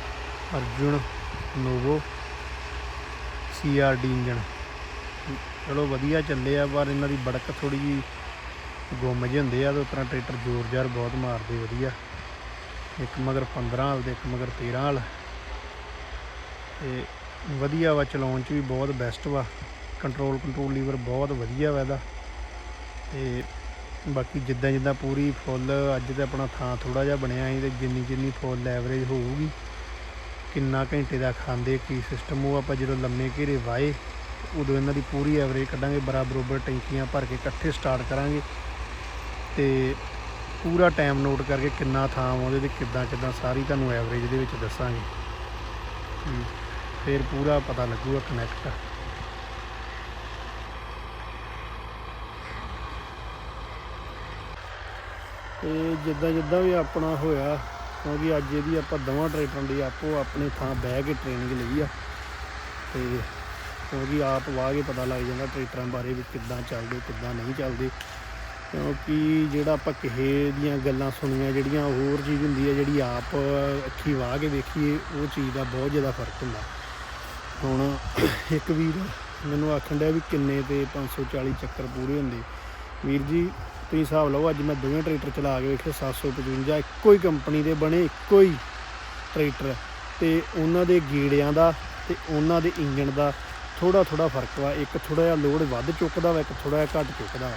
ਅਰਜੁਨ ਨੋਵੋ ਸੀਆਰਡੀ ਇੰਜਣ। ਚਲੋ ਵਧੀਆ ਚੱਲੇ ਆ, ਪਰ ਇਹਨਾਂ ਦੀ ਬੜਕ ਥੋੜੀ ਜੀ ਗੁੰਮ ਜਿਹੇ ਹੁੰਦੇ ਆ, ਤੇ ਉਸ ਟਰੈਕਟਰ ਜ਼ੋਰ ਜ਼ਾਰ ਬਹੁਤ ਮਾਰਦੇ ਵਧੀਆ। ਇੱਕ ਮਗਰ 15 ਹਾਲ ਤੇ ਇੱਕ ਮਗਰ 13 ਹਾਲ। ਤੇ ਵਧੀਆ ਵਾ, ਚਲਾਉਣ ਚ ਵੀ ਬਹੁਤ ਬੈਸਟ ਵਾ। ਕੰਟਰੋਲ ਕੰਟਰੋਲ ਲੀਵਰ ਬਹੁਤ ਵਧੀਆ ਵਾ ਇਹਦਾ। ਤੇ ਬਾਕੀ ਜਿੱਦਾਂ ਜਿੱਦਾਂ ਪੂਰੀ ਫੁੱਲ ਅੱਜ ਤੇ ਆਪਣਾ ਥਾਂ ਥੋੜਾ ਜਿਹਾ ਬਣਿਆ ਸੀ ਤੇ ਜਿੰਨੀ ਜਿੰਨੀ ਫੁੱਲ ਐਵਰੇਜ ਹੋਊਗੀ, ਕਿੰਨਾ ਘੰਟੇ ਦਾ ਖਾਂਦੇ ਕੀ ਸਿਸਟਮ ਉਹ ਆਪਾਂ ਜਦੋਂ ਲੰਮੇ ਘੇਰੇ ਵਾਏ, ਉਦੋਂ ਇਹਨਾਂ ਦੀ ਪੂਰੀ ਐਵਰੇਜ ਕੱਢਾਂਗੇ ਬਰਾਬਰ ਟੈਂਕੀਆਂ ਭਰ ਕੇ ਇਕੱਠੇ ਸਟਾਰਟ ਕਰਾਂਗੇ ਤੇ ਪੂਰਾ ਟਾਈਮ ਨੋਟ ਕਰਕੇ ਕਿੰਨਾ ਥਾਂ ਆ ਉਹਦੇ ਤੇ ਕਿੱਦਾਂ ਕਿੱਦਾਂ ਸਾਰੀ ਤੁਹਾਨੂੰ ਐਵਰੇਜ ਦੇ ਵਿੱਚ ਦੱਸਾਂਗੇ। ਫਿਰ ਪੂਰਾ ਪਤਾ ਲੱਗੂਗਾ ਕਨੈਕਟ ਤੇ ਜਿੱਦਾਂ ਜਿੱਦਾਂ ਵੀ ਆਪਣਾ ਹੋਇਆ, ਕਿਉਂਕਿ ਅੱਜ ਇਹਦੀ ਆਪਾਂ ਦਵਾਂ ਟਰੈਕਟਰਾਂ ਦੀ ਆਪੋ ਆਪਣੇ ਥਾਂ ਬਹਿ ਕੇ ਟ੍ਰੇਨਿੰਗ ਲਈ ਆ। ਤੇ ਕਿਉਂਕਿ ਆਪ ਵਾਹ ਕੇ ਪਤਾ ਲੱਗ ਜਾਂਦਾ ਟਰੈਕਟਰਾਂ ਬਾਰੇ ਵੀ ਕਿੱਦਾਂ ਚੱਲਦੇ, ਕਿੱਦਾਂ ਨਹੀਂ ਚੱਲਦੇ। ਕਿਉਂਕਿ ਜਿਹੜਾ ਆਪਾਂ ਕਿਸੇ ਦੀਆਂ ਗੱਲਾਂ ਸੁਣੀਆਂ, ਜਿਹੜੀਆਂ ਹੋਰ ਚੀਜ਼ ਹੁੰਦੀ ਹੈ ਜਿਹੜੀ ਆਪ ਅੱਖੀ ਵਾਹ ਕੇ ਵੇਖੀਏ ਉਹ ਚੀਜ਼ ਦਾ ਬਹੁਤ ਜ਼ਿਆਦਾ ਫ਼ਰਕ ਹੁੰਦਾ। ਹੁਣ ਇੱਕ ਵੀਰ ਮੈਨੂੰ ਆਖਣ ਡਿਆ ਵੀ ਕਿੰਨੇ ਤੇ 540 ਚੱਕਰ ਪੂਰੇ ਹੁੰਦੇ। ਵੀਰ ਜੀ ਤੁਸੀਂ ਹਿਸਾਬ ਲਓ, ਅੱਜ ਮੈਂ ਦੋਵੇਂ ਟਰੈਕਟਰ ਚਲਾ ਕੇ ਵੇਖੇ 755 ਇੱਕੋ ਹੀ ਕੰਪਨੀ ਦੇ ਬਣੇ, ਇੱਕੋ ਹੀ ਟਰੈਕਟਰ। ਤੇ ਉਹਨਾਂ ਦੇ ਗੀੜਿਆਂ ਦਾ ਤੇ ਉਹਨਾਂ ਦੇ ਇੰਜਣ ਦਾ ਥੋੜਾ ਥੋੜਾ ਫ਼ਰਕ ਵਾ। ਇੱਕ ਥੋੜਾ ਜਿਹਾ ਲੋਡ ਵੱਧ ਚੁੱਕਦਾ ਵਾ, ਇੱਕ ਥੋੜਾ ਜਿਹਾ ਘੱਟ ਚੁੱਕਦਾ ਵਾ।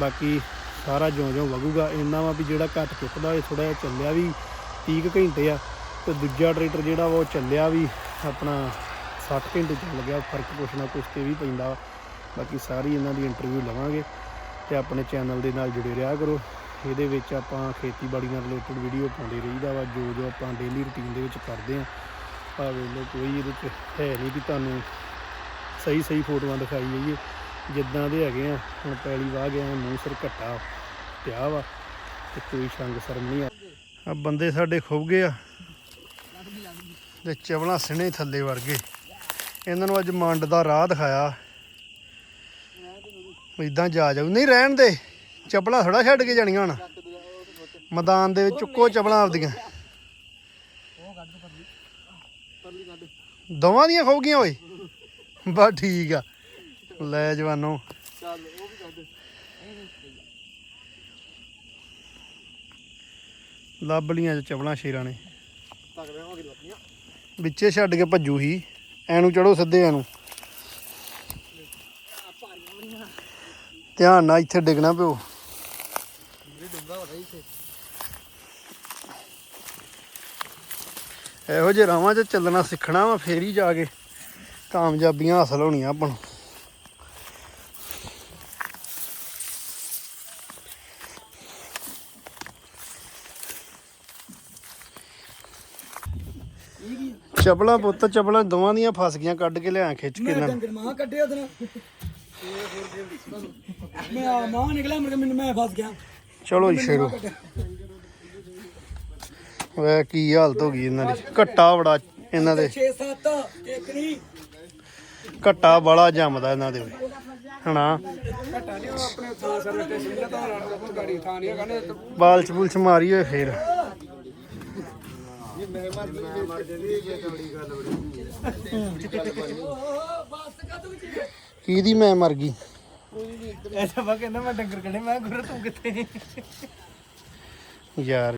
ਬਾਕੀ ਸਾਰਾ ਜਿਉਂ-ਜਿਉਂ ਵਗੂਗਾ ਇੰਨਾ ਵਾ ਵੀ ਜਿਹੜਾ ਘੱਟ ਚੁੱਕਦਾ, ਇਹ ਥੋੜਾ ਜਿਹਾ ਚੱਲਿਆ ਵੀ 30 ਕੁ ਘੰਟੇ ਆ। ਤੇ ਦੂਜਾ ਟਰੈਕਟਰ ਜਿਹੜਾ ਵਾ, ਉਹ ਚੱਲਿਆ ਵੀ ਆਪਣਾ 60 ਘੰਟੇ ਚੱਲ ਗਿਆ। ਫ਼ਰਕ ਕੁਛ ਨਾ ਕੁਛ ਤੇ ਵੀ ਪੈਂਦਾ ਵਾ। ਬਾਕੀ ਸਾਰੀ ਇਹਨਾਂ ਦੀ ਇੰਟਰਵਿਊ ਲਵਾਂਗੇ। ਤੇ ਆਪਣੇ ਚੈਨਲ ਦੇ ਨਾਲ ਜੁੜੇ ਰਿਹਾ ਕਰੋ। ਇਹਦੇ ਵਿੱਚ ਆਪਾਂ ਖੇਤੀਬਾੜੀ ਨਾਲ ਰਿਲੇਟਡ ਵੀਡੀਓ ਪਾਉਂਦੇ ਰਹੀਦਾ ਵਾ, ਜੋ ਜੋ ਆਪਾਂ ਡੇਲੀ ਰੁਟੀਨ ਦੇ ਵਿੱਚ ਕਰਦੇ ਆ ਭਾਵੇਂ ਲੋ ਕੋਈ ਇਹਦੇ ਵਿੱਚ ਹੈ ਨਹੀਂ ਕਿ ਤੁਹਾਨੂੰ ਸਹੀ ਸਹੀ ਫੋਟੋਆਂ ਦਿਖਾਈ ਜਾਈਏ। ਜਿੱਦਾਂ ਦੇ ਹੈਗੇ ਆ, ਹੁਣ ਪੈਲੀ ਵਾਹ ਗਏ ਆ ਮੂੰਹ ਸਿਰ ਘੱਟਾ ਪਿਆ ਵਾ ਤੇ ਕੋਈ ਸ਼ੰਗ ਸ਼ਰਮ ਨਹੀਂ ਆ। ਆ ਬੰਦੇ ਸਾਡੇ ਖੁੱਭ ਗਏ ਆ ਤੇ ਚਵਲਾ ਸਿਣੇ ਥੱਲੇ ਵਰਗੇ ਇਹਨਾਂ ਨੂੰ ਅੱਜ ਮੰਡ ਦਾ ਰਾਹ ਦਿਖਾਇਆ। ਇਦਾਂ ਜਾ ਜਾਊ। ਨਹੀਂ, ਰਹਿਣ ਦੇ। ਚੱਪਲਾਂ ਥੋੜਾ ਛੱਡ ਕੇ ਜਾਣੀਆਂ ਹੁਣ। ਮੈਦਾਨ ਦੇ ਵਿੱਚ ਚੁੱਕੋ ਚਪਲਾਂ ਆਪਦੀਆਂ। ਦੋਵਾਂ ਦੀਆਂ ਖੋ ਗਈਆਂ ਓਏ। ਬਸ ਠੀਕ ਆ। ਲੈ ਜਵਾਨੋ। ਚੱਲ ਉਹ ਵੀ ਕੱਢ ਲੱਭ ਲੀਆਂ ਚੱਪਲਾਂ ਸ਼ੇਰਾਂ ਨੇ। ਤਗੜੇ ਹੋ ਕੇ ਲੱਪੀਆਂ ਵਿੱਚੇ ਛੱਡ ਕੇ ਭੱਜੂ ਹੀ। ਐਨੂੰ ਚੜੋ ਸਿੱਧੇ ਐਨੂੰ। ਧਿਆਨ ਨਾਲ ਇੱਥੇ ਡਿੱਗਣਾ ਪਿਓ। ਇਹੋ ਜਿਹੇ ਰਾਵਾਂ 'ਚ ਚੱਲਣਾ ਸਿੱਖਣਾ ਵਾ, ਫੇਰ ਹੀ ਜਾ ਕੇ ਕਾਮਯਾਬੀਆਂ ਹਾਸਲ ਹੋਣੀਆਂ ਆਪਾਂ ਨੂੰ। ਚਪਲਾਂ ਪੁੱਤ, ਚਪਲਾਂ ਦੋਵਾਂ ਦੀਆਂ ਫਸ ਗਈਆਂ, ਕੱਢ ਕੇ ਲਿਆ ਖਿੱਚ ਕੇ ਮੈਂ ਡੰਗਰ ਮਾਂ ਕੱਢਿਆ ਉਹਦੇ ਨਾਲ। ਮੈਂ ਆ ਮਾਂ ਨਿਕਲਿਆ ਮੇਰੇ ਮੈਨੂੰ ਮੈਂ ਫਸ ਗਿਆ। ਚਲੋ ਜੀ ਸ਼ੇਰੋ। ਵੇ ਕੀ ਹਾਲਤ ਹੋ ਗਈ ਇਹਨਾਂ ਦੀ? ਘੱਟਾ ਬੜਾ ਇਹਨਾਂ ਦੇ। 6 7 ਇੱਕ ਨਹੀਂ ਘੱਟਾ ਬੜਾ ਜੰਮਦਾ ਇਹਨਾਂ ਦੇ। ਵੀ ਹਣਾ ਬਾਲਚ ਬੁਲਚ ਮਾਰੀ ਹੋਏ ਫੇਰ। ਕਿਹਦੀ ਮੈਂ ਮਰ ਗਈ। ਐਸਾ ਵਾ ਕਹਿੰਦਾ ਮੈਂ ਡੰਗਰ ਕੱਢੇ ਮੈਂ ਗੁਰ ਤੂੰ ਕਿੱਥੇ? ਯਾਰ।